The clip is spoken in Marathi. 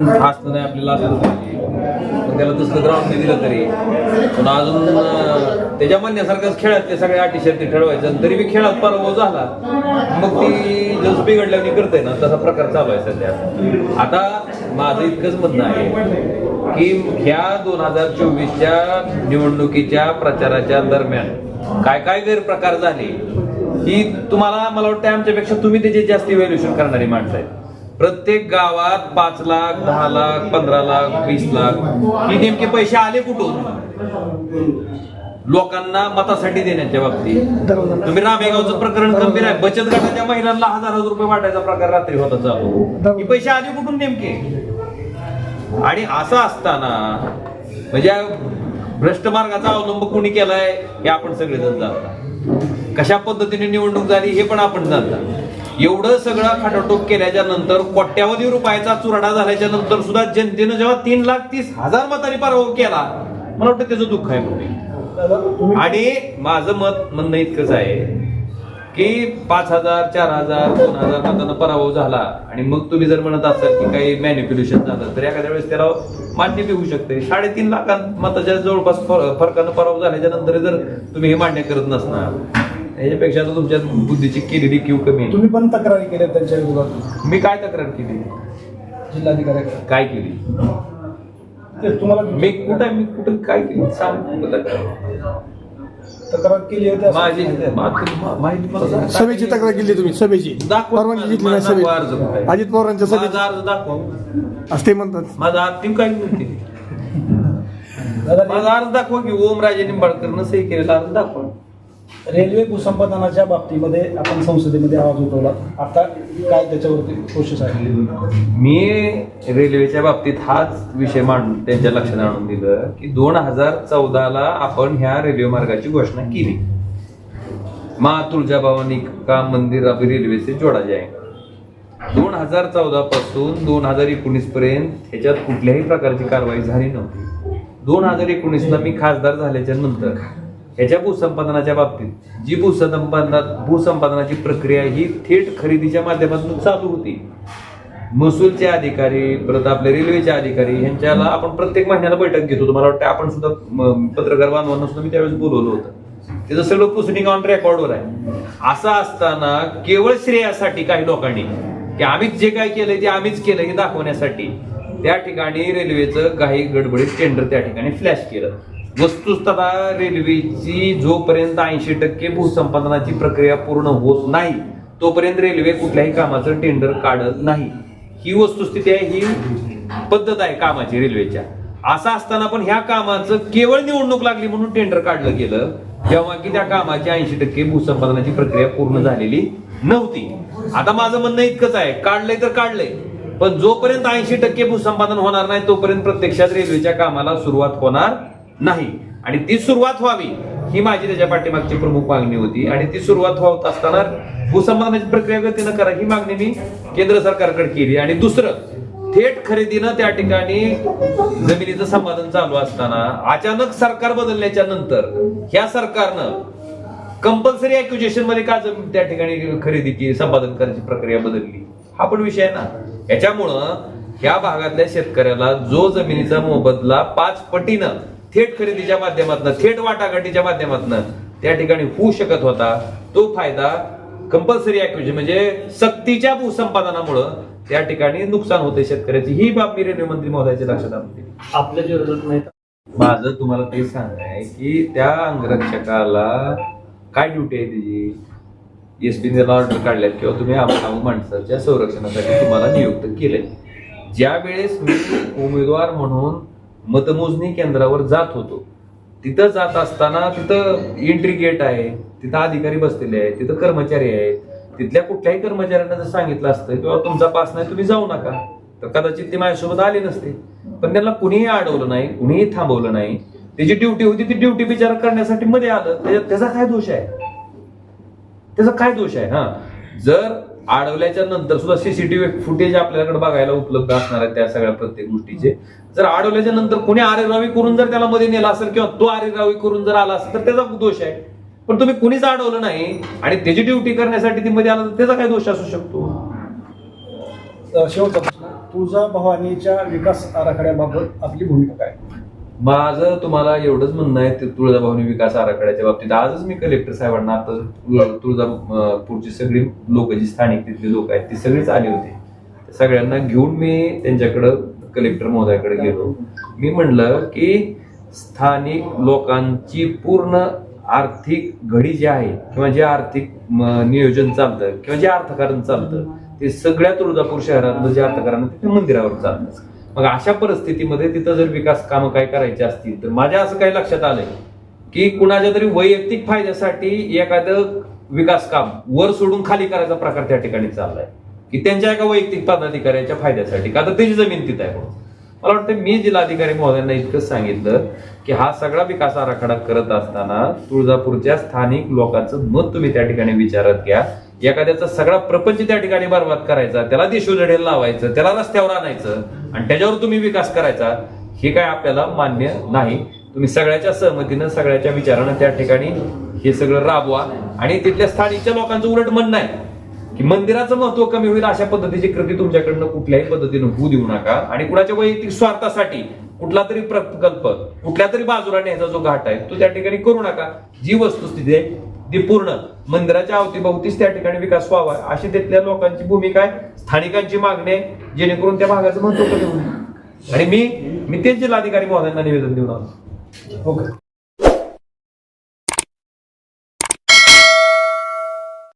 फास्ट नाही आपल्याला असलं त्याला दुसरं ग्राउंड दिलं तरी. पण अजून त्याच्या म्हणण्यासारखंच खेळात ते सगळ्या अटी शर्ती ठरवायचं. आणि तरी बी खेळात पराभव झाला. मग ती जस बिघडल्याने करते ना तसा प्रकार चालू आहे सध्या. आता माझं इतकंच म्हणणं आहे की ह्या दोन हजार चोवीसच्या निवडणुकीच्या प्रचाराच्या दरम्यान काय काय गैरप्रकार झाले ही तुम्हाला मला वाटतं आमच्यापेक्षा तुम्ही त्याचे जास्त व्हॅल्युएशन करणारी माणसं आहेत. प्रत्येक गावात पाच लाख दहा लाख पंधरा लाख वीस लाख. हे नेमके पैसे आले कुठून? लोकांना मतासाठी देण्याच्या बाबतीत. तुम्ही रामेगावचं प्रकरण गंभीर आहे. बचत गटाच्या महिलांना हजार हजार रुपये वाटायचा प्रकार रात्री होता चालू. हे पैसे आले कुठून नेमके? आणि असं असताना म्हणजे भ्रष्ट मार्गाचा अवलंब कोणी केलाय हे आपण सगळेजण जाणता कशा पद्धतीने निवडणूक झाली हे पण आपण जाणता एवढं सगळं खाटाटोप केल्याच्यानंतर कोट्यावधी रुपयाचा चुराडा झाल्याच्यानंतर सुद्धा जनतेनं जेव्हा तीन लाख तीस हजार मतांनी पराभव केला मला वाटतं त्याचं दुःख आहे म्हणून. आणि माझं मत म्हणणं इतकंच आहे की पाच हजार चार हजार दोन हजार मतांना पराभव झाला आणि मग तुम्ही जर म्हणत असाल की काही मॅन्युप्युलेशन झालं तर एखाद्या वेळेस त्याला मान्य बी होऊ शकते. साडेतीन लाखां मताच्या जवळपास फरकानं पराभव झाल्याच्यानंतर जर तुम्ही हे मान्य करत नसणार याच्यापेक्षा तर तुमच्या बुद्धीची केलेली क्यू कमी आहे. तुम्ही पण तक्रारी केल्या त्यांच्या विरोधात? मी काय तक्रार केली? जिल्हाधिकाऱ्याकडे? काय केली? ते तुम्हाला मी कुठं मी कुठं काय केली? सांग. तक्रार. केली होती असं माझी माहिती आहे. मा- माहिती मला सांग. सभेची तक्रार केली तुम्ही सभेची. दाखवा. परवानगी घेतली नाही माझा अर्ज कुठे आहे? सभेत अजित पवारांच्या माझा सभेत अर्ज दाखवा. असं ते म्हणतात. माझा अंतिम काय म्हणते? दादा, माझा अर्ज दाखवा की ओमराजे निंबाळकरनं सही केलेला अर्ज दाखवा. रेल्वे भूसंपादनाच्या बाबतीमध्ये आपण संसदेमध्ये आवाज उठवला. आता काय त्याच्यावरती कोशिश आहे? मी रेल्वेच्या बाबतीत हाच विषय मांडून त्यांच्या लक्षात आणून दिलं की दोन हजार चौदाला आपण ह्या रेल्वे मार्गाची घोषणा केली. मा तुळजाभवानी का मंदिर अभी रेल्वे से जोडा जाए दोन हजार चौदा पासून दोन हजार एकोणीस पर्यंत ह्याच्यात कुठल्याही प्रकारची कारवाई झाली नव्हती. दोन हजार एकोणीसला मी खासदार झाल्याच्यानंतर ह्याच्या भूसंपादनाच्या बाबतीत जी भूसंपादना भूसंपादनाची प्रक्रिया ही थेट खरेदीच्या माध्यमातून चालू होती. महसूलचे अधिकारी परत आपले रेल्वेचे अधिकारी यांच्याला आपण प्रत्येक महिन्याला बैठक घेतो. तुम्हाला वाटतं आपण सुद्धा पत्रकार बांधवांना सुद्धा मी त्यावेळेस बोलवलं होतं. त्याचं सगळं पुसनिंग ऑन रेकॉर्डवर आहे. असं असताना केवळ श्रेयासाठी काही लोकांनी की आम्हीच जे काय केलंय ते आम्हीच केलं हे दाखवण्यासाठी त्या ठिकाणी रेल्वेचं काही गडबडीत टेंडर त्या ठिकाणी फ्लॅश केलं. वस्तुस्थित रेल्वेची जोपर्यंत ऐंशी टक्के भूसंपादनाची प्रक्रिया पूर्ण होत नाही तोपर्यंत रेल्वे कुठल्याही कामाचं टेंडर काढत नाही. ही वस्तुस्थिती आहे ही पद्धत आहे कामाची रेल्वेच्या. असं असताना पण ह्या कामाचं केवळ निवडणूक लागली म्हणून टेंडर काढलं गेलं जेव्हा की त्या कामाची ऐंशी टक्के भूसंपादनाची प्रक्रिया पूर्ण झालेली नव्हती. आता माझं म्हणणं इतकंच आहे काढलंय तर काढलंय पण जोपर्यंत ऐंशी टक्के भूसंपादन होणार नाही तोपर्यंत प्रत्यक्षात रेल्वेच्या कामाला सुरुवात होणार नाही. आणि ती सुरुवात व्हावी ही माझी त्याच्या पाठीमागची प्रमुख मागणी होती. आणि ती सुरुवात होत असताना भूसंपादनाची म्हणजे प्रक्रिया गतीनं करा ही मागणी मी केंद्र सरकारकडे केली. आणि दुसरं थेट खरेदीनं त्या ठिकाणी जमिनीचं संपादन चालू असताना अचानक सरकार बदलल्याच्या नंतर ह्या सरकारनं कंपल्सरी अॅक्युजेशनमध्ये का जमीन त्या ठिकाणी खरेदीची संपादन करायची प्रक्रिया बदलली? हा पण विषय आहे ना. याच्यामुळं ह्या भागातल्या शेतकऱ्याला जो जमिनीचा मोबदला पाच पटीनं थेट खरेदीच्या माध्यमातून थेट वाटाघाटीच्या माध्यमातून त्या ठिकाणी होऊ शकत होता. तो फायदा कंपल्सरी अक्युजेशन म्हणजे सक्तीच्या भूसंपादनामुळं त्या ठिकाणी नुकसान होते शेतकऱ्याची. ही बाब मी रेल्वे मंत्री महोदयाच्या लक्षात दिली आपल्या जे माझं तुम्हाला ते सांगाय की त्या अंगरक्षकाला काय ड्युटी आहे त्याची एस पी त्याला ऑर्डर काढल्यात किंवा तुम्ही आम- आम माणसाच्या संरक्षणासाठी तुम्हाला नियुक्त केले ज्या वेळेस मी उमेदवार म्हणून मतमोजणी केंद्रावर जात होतो. तिथं जात असताना तिथं एंट्री गेट आहे तिथं अधिकारी बसलेले आहेत तिथं कर्मचारी आहेत. तिथल्या कुठल्याही कर्मचाऱ्यांना जर सांगितलं असतं किंवा तुमचा पास नाही तुम्ही जाऊ नका. तर कदाचित ते माझ्यासोबत आले नसते. पण त्यांना कुणीही अडवलं नाही कुणीही थांबवलं नाही. त्याची ड्युटी होती ती ड्युटी विचार करण्यासाठी मध्ये आलं. त्याचा काय दोष आहे? त्याचा काय दोष आहे? हा. जर अडवल्याच्या नंतर सुद्धा सीसीटीव्ही फुटेज आपल्याकडे बघायला उपलब्ध असणार आहे त्या सगळ्या प्रत्येक गोष्टीचे. जर अडवल्याच्या नंतर कोणी आरेरावी करून जर त्याला मध्ये नेला असेल किंवा तो आरेरावी करून जर आला असेल तर त्याचा दोष आहे. पण तुम्ही कुणीच अडवलं नाही आणि त्याची ड्युटी करण्यासाठी ती मध्ये आला तर त्याचा काय दोष असू शकतो? शेवटचा प्रश्न तुळजाभवानीच्या विकास आराखड्याबाबत आपली भूमिका काय? माझं तुम्हाला एवढंच म्हणणं आहे ते तुळजाभवानी विकास आराखड्याच्या बाबतीत. आजच मी कलेक्टर साहेबांना आता तुळ- तुळजापूरची सगळी लोक जी स्थानिक तिथली लोक आहेत ती सगळीच आली होती. सगळ्यांना घेऊन मी त्यांच्याकडं कलेक्टर महोदयाकडे गेलो. मी म्हणलं की स्थानिक लोकांची पूर्ण आर्थिक घडी जी आहे किंवा जे आर्थिक नियोजन चालतं किंवा जे अर्थकारण चालतं ते सगळ्या तुळजापूर शहरातलं जे अर्थकारण ते मंदिरावर चालतं. मग अशा परिस्थितीमध्ये तिथं जर विकास कामं काय करायची असतील तर माझ्या असं काही लक्षात आलंय की कुणाच्या तरी वैयक्तिक फायद्यासाठी एखादं विकास काम वर सोडून खाली करायचा प्रकार त्या ठिकाणी चाललाय. की त्यांच्या एका वैयक्तिक पदाधिकाऱ्याच्या फायद्यासाठी का तर त्याची जमीन तिथं आहे म्हणून. मला वाटतं मी जिल्हाधिकारी महोदयांना इतकंच सांगितलं की हा सगळा विकास आराखडा करत असताना तुळजापूरच्या स्थानिक लोकांचं मत तुम्ही त्या ठिकाणी विचारात घ्या. एखाद्याचा सगळा प्रपंच त्या ठिकाणी बर्बाद करायचा त्याला देशोधडे लावायचं त्याला रस्त्यावर आणायचं आणि त्याच्यावर तुम्ही विकास करायचा हे काय आपल्याला मान्य नाही. तुम्ही सगळ्याच्या सहमतीनं सगळ्याच्या विचारानं त्या ठिकाणी हे सगळं राबवा. आणि तिथल्या स्थानिकच्या लोकांचं उलट म्हणणं आहे की मंदिराचं महत्त्व कमी होईल अशा पद्धतीची कृती तुमच्याकडनं कुठल्याही पद्धतीनं होऊ देऊ नका. आणि कुणाच्या वैयक्तिक स्वार्थासाठी कुठला तरी प्रकल्प कुठल्या तरी बाजूला न्यायचा जो घाट आहे तो त्या ठिकाणी करू नका. जी वस्तुस्थिती आहे ती पूर्ण मंदिराच्या अवतीभोवतीच त्या ठिकाणी विकास व्हावा. अशी तिथल्या लोकांची भूमिका आहे. स्थानिकांची मागणी आहे जेणेकरून त्या भागाचं महत्त्व कमी होईल. आणि मी मी तेच जिल्हाधिकारी महोदयांना निवेदन देऊन आलो. ओके.